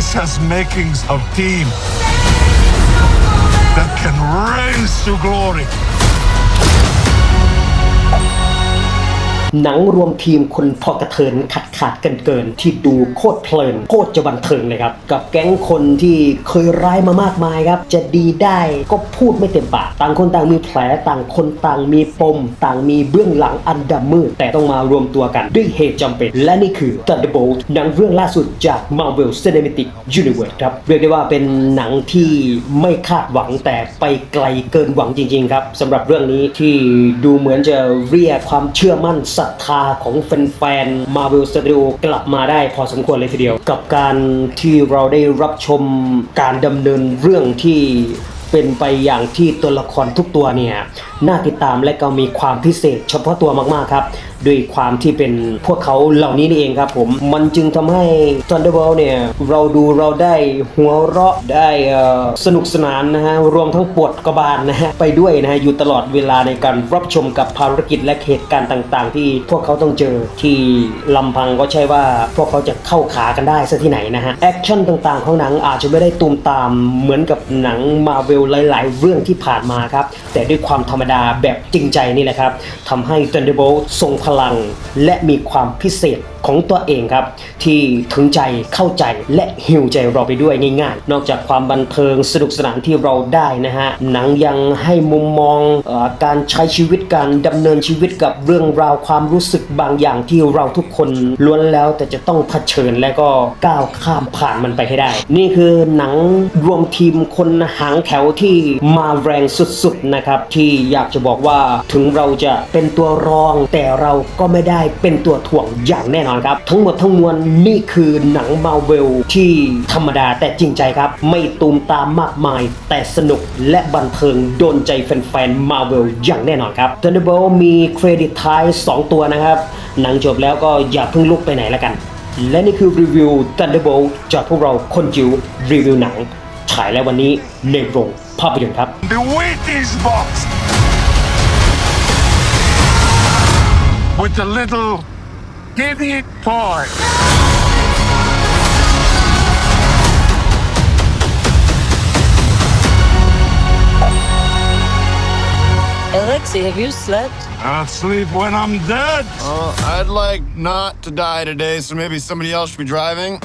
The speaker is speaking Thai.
This has makings of team that can raise to glory. หนังรวมทีมคนพอกระเทินขาดขาดกันเกิน ที่ดูโคตรเพลินโคตรจะบันเทิงเลยครับ กับแก๊งคนที่เคยร้ายมามากมายครับ จะดีได้ก็พูดไม่เต็มปากต่างคนต่างมีแผลต่างคนต่างมีปม ต่างมีเบื้องหลังอันดำมืดแต่ต้องมารวมตัวกันด้วยเหตุจำเป็น และนี่คือ Thunderbolt หนังเรื่องล่าสุดจาก Marvel Cinematic Universe ครับเรียกได้ว่าเป็นหนังที่ไม่คาดหวังแต่ไปไกลเกินหวังจริง ๆ ครับสำหรับเรื่องนี้ที่ดูเหมือนจะเรียกความเชื่อมั่นศรัทธาของแฟนๆมาเวลสตูดิโอกลับมาได้พอสมควรเลยทีเดียว กับการที่เราได้รับชมการดำเนินเรื่องที่ เป็นไปอย่างที่ตัวละครทุกตัวเนี่ยน่าติดตามและก็มีความพิเศษ เฉพาะตัวมากๆครับด้วยความที่เป็นพวกเขาเหล่านี้นี่เองครับผม มันจึงทำให้ Thunderbolt เนี่ยเราดูเราได้หัวเราะได้สนุกสนานนะฮะรวมทั้งปวดกระบาลนะฮะไปด้วยนะฮะอยู่ตลอดเวลาในการรับชมกับภารกิจและเหตุการณ์ต่าง ๆ ที่พวกเขาต้องเจอที่ลำพังก็ใช่ว่าพวกเขาจะเข้าขากันได้ซะที่ไหนนะฮะแอคชั่นต่างๆ ของหนังอาจจะไม่ได้ตูมตามเหมือนกับหนังมาเวลหลาย ๆ เรื่องที่ผ่านมาครับ แต่ด้วยความธรรมดาแบบจริงใจนี่แหละครับทำให้ Thunderbolt ทรงพลัง และมีความพิเศษของตัวเองครับ ที่ถึงใจเข้าใจและหิวใจเราไปด้วยง่ายๆ นอกจากความบันเทิงสนุกสนานที่เราได้นะฮะ หนังยังให้มุมมองอการใช้ชีวิตการดำเนินชีวิตกับเรื่องราวความรู้สึกบางอย่างที่เราทุกคนล้วนแล้วแต่จะต้องเผชิญและก็ก้าวข้ามผ่านมันไปให้ได้ นี่คือหนังรวมทีมคนหางแถวที่มาแรงสุดๆนะครับที่อยากจะบอกว่าถึงเราจะเป็นตัวรอง แต่เราก็ไม่ได้เป็นตัวถ่วงอย่างแน่นอนครับ ทั้งหมดทั้งมวลนี่คือหนังมาเวลที่ธรรมดาแต่จริงใจครับ ไม่ตูมตามมากมาย แต่สนุกและบันเทิงโดนใจแฟนๆมาเวลอย่างแน่นอนครับ Thunderbolt มีเครดิตท้าย 2 ตัวนะครับ หนังจบแล้วก็อย่าเพิ่งลุกไปไหนแล้วกัน และนี่คือรีวิว Thunderbolt จากพวกเราคนจิ๋วรีวิวหนัง ฉายแล้ววันนี้ในโรงภาพยนตร์ครับ The Wheaties box with the little giddy toy. Alexei, have you slept? I'll sleep when I'm dead. Well, I'd like not to die today, so maybe somebody else should be driving.